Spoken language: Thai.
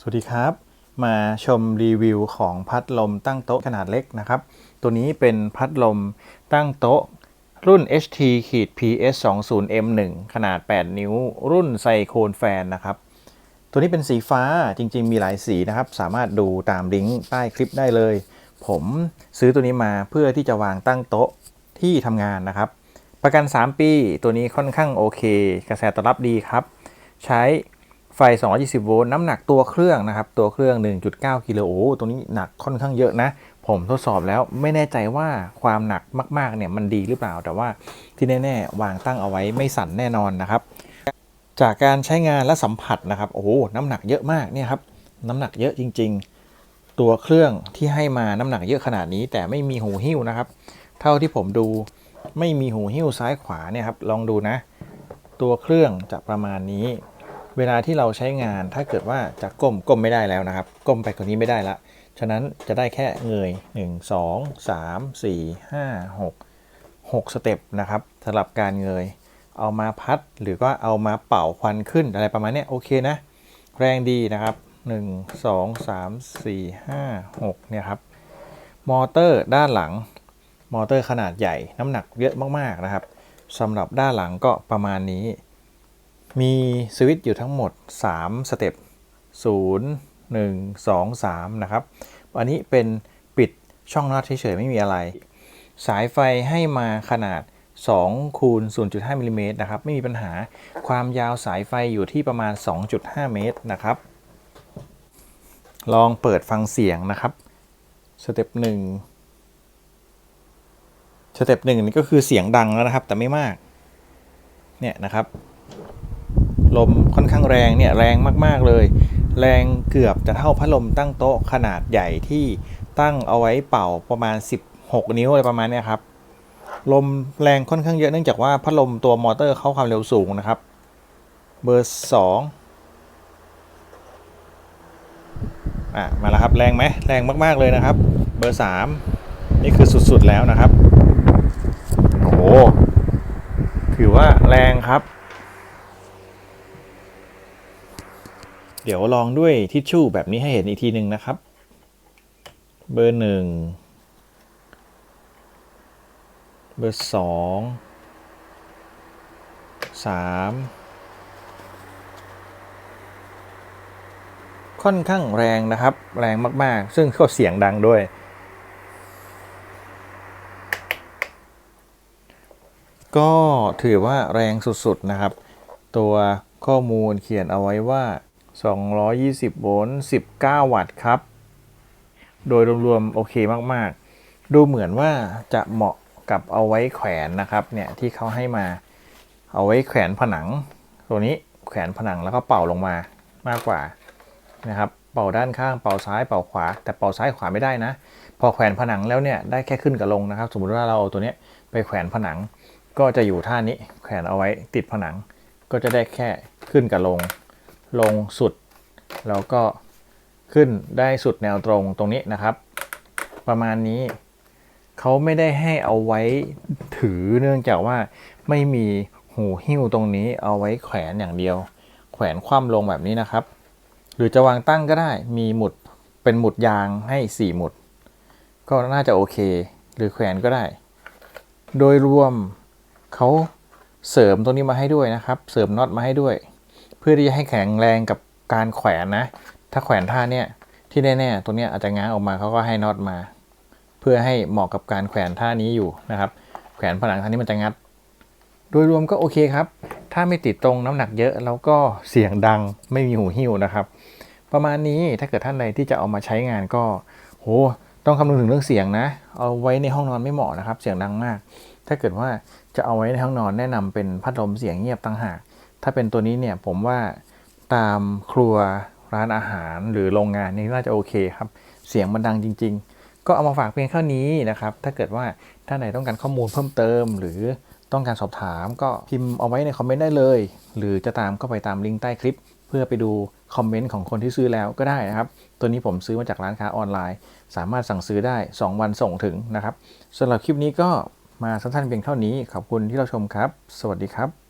สวัสดีครับ มาชมรีวิวของพัดลมตั้งโต๊ะขนาดเล็กนะครับ ตัวนี้เป็นพัดลมตั้งโต๊ะ รุ่น HT PS 2 0 M1 ขนาด 8 นิ้ว รุ่นไซโคนแฟนนะครับ ตัวนี้เป็นสีฟ้าจริงๆ มีหลายสีนะครับ สามารถดูตามลิงก์ใต้คลิปได้เลย ผมซื้อตัวนี้มาเพื่อที่จะวางตั้งโต๊ะที่ทำงานนะครับ ประกัน 3 ปี ตัวนี้ค่อนข้างโอเค กระแสตอบรับดีครับ ใช้ ไฟ 220 โวลต์น้ำหนักตัวเครื่องนะครับ ตัวเครื่อง 1.9 กิโลโอ้ตัวนี้หนักค่อนข้างเยอะนะ ผมทดสอบแล้วไม่แน่ใจว่าความหนักมากๆเนี่ยมันดีหรือเปล่า แต่ว่าที่แน่ ๆ วางตั้งเอาไว้ไม่สั่นแน่นอนนะครับ จากการใช้งานและสัมผัสนะครับ โอ้น้ำหนักเยอะมากเนี่ยครับ น้ำหนักเยอะจริง ๆ ตัวเครื่องที่ให้มาน้ำหนักเยอะขนาดนี้ แต่ไม่มีหูหิ้วนะครับ เท่าที่ผมดูไม่มีหูหิ้วซ้ายขวาเนี่ยครับ ลองดูนะ ตัวเครื่องจะประมาณนี้ เวลาที่เราใช้งานถ้าเกิดว่าจะก้มก้มไม่ได้แล้วนะครับ ก้มไปกว่านี้ไม่ได้ละ ฉะนั้นจะได้แค่เงย 1 2 3 4 5 6 6 สเต็ปนะครับสำหรับการเงย เอามาพัดหรือว่าเอามาเป่าควันขึ้นอะไรประมาณนี้โอเคนะ แรงดีนะครับ 1 2 3 4 5 6 เนี่ยครับ มอเตอร์ด้านหลัง มอเตอร์ขนาดใหญ่น้ำหนักเยอะมากๆนะครับสำหรับด้านหลังก็ประมาณนี้ มีสวิตช์อยู่ทั้งหมด 3 สเต็ป 0 1 2 3 นะครับ อันนี้เป็นปิดช่องน็อตเฉยๆ ไม่มีอะไร สายไฟให้มาขนาด2คูณ0.5มิลลิเมตรนะครับ ไม่มีปัญหาความยาวสายไฟอยู่ที่ประมาณ 2.5 เมตรนะครับ ลองเปิดฟังเสียงนะครับ สเต็ปหนึ่งสเต็ปหนึ่งนี่ก็คือเสียงดังแล้วนะครับ แต่ไม่มาก เนี่ยนะครับ ลมค่อนข้างแรงเนี่ยแรงมาก ๆ เลย แรงเกือบจะเท่าพัดลมตั้งโต๊ะขนาดใหญ่ที่ตั้งเอาไว้เป่าประมาณ 16 นิ้วอะไรประมาณเนี้ยครับ ลมแรงค่อนข้างเยอะเนื่องจากว่าพัดลมตัวมอเตอร์เข้าความเร็วสูงนะครับ เบอร์สองอะ มาแล้วครับ แรงไหมแรงมาก ๆ เลยนะครับ เบอร์สามนี่คือสุด ๆ แล้วนะครับ โอ้โหถือว่าแรงครับ เดี๋ยวลองด้วยทิชชู่แบบนี้ให้เห็นอีกทีหนึ่งนะครับ เบอร์หนึ่งเบอร์สองสามค่อนข้างแรงนะครับ แรงมาก ๆ ซึ่งก็เสียงดังด้วย ก็ถือว่าแรงสุด ๆ นะครับ ตัวข้อมูลเขียนเอาไว้ว่า 220 โวลต์ 19 วัตต์ครับ โดยรวมๆ โอเคมากๆ ดูเหมือนว่าจะเหมาะกับเอาไว้แขวนนะครับ เนี่ยที่เขาให้มา เอาไว้แขวนผนัง ตัวนี้แขวนผนังแล้วก็เป่าลงมามากกว่านะครับ เป่าด้านข้าง เป่าซ้าย เป่าขวา แต่เป่าซ้ายขวาไม่ได้นะ พอแขวนผนังแล้วเนี่ยได้แค่ขึ้นกับลงนะครับ สมมติว่าเราเอาตัวนี้ไปแขวนผนัง ก็จะอยู่ท่านี้ แขวนเอาไว้ติดผนัง ก็จะได้แค่ขึ้นกับลง ลงสุด แล้วก็ขึ้นได้สุดแนวตรงตรงนี้นะครับ ประมาณนี้เขาไม่ได้ให้เอาไว้ถือเนื่องจากว่าไม่มีหูหิ้วตรงนี้เอาไว้แขวนอย่างเดียว แขวนคว่ำลงแบบนี้นะครับ หรือจะวางตั้งก็ได้มีหมุดเป็นหมุดยางให้ 4 หมุด ก็น่าจะโอเค หรือแขวนก็ได้ โดยรวมเขาเสริมตรงนี้มาให้ด้วยนะครับ เสริมน็อตมาให้ด้วย เพื่อที่จะให้แข็งแรงกับการแขวนนะ ถ้าแขวนท่าเนี่ยที่แน่ๆตัวเนี้ยอาจจะง้างออกมาเขาก็ให้น็อตมา เพื่อให้เหมาะกับการแขวนท่านี้อยู่นะครับ แขวนผนังท่านี้มันจะงัด โดยรวมก็โอเคครับ ถ้าไม่ติดตรงน้ำหนักเยอะแล้วก็เสียงดังไม่มีหูหิ้วนะครับ ประมาณนี้ถ้าเกิดท่านใดที่จะเอามาใช้งานก็โหต้องคำนึงถึงเรื่องเสียงนะ เอาไว้ในห้องนอนไม่เหมาะนะครับ เสียงดังมาก ถ้าเกิดว่าจะเอาไว้ในห้องนอนแนะนำเป็นพัดลมเสียงเงียบต่างหาก ถ้าเป็นตัวนี้เนี่ยผมว่าตามครัวร้านอาหารหรือโรงงานนี่น่าจะโอเคครับ เสียงมันดังจริง ๆ ก็เอามาฝากเพียงเท่านี้นะครับ ถ้าเกิดว่าท่านไหนต้องการข้อมูลเพิ่มเติม หรือต้องการสอบถามก็พิมพ์เอาไว้ในคอมเมนต์ได้เลย หรือจะตามก็ไปตามลิงก์ใต้คลิป เพื่อไปดูคอมเมนต์ของคนที่ซื้อแล้วก็ได้นะครับ ตัวนี้ผมซื้อมาจากร้านค้าออนไลน์ สามารถสั่งซื้อได้ 2 วันส่งถึงนะครับสำหรับคลิปนี้ก็มาสั้นๆเพียงเท่านี้ ขอบคุณที่เราชมครับ สวัสดีครับ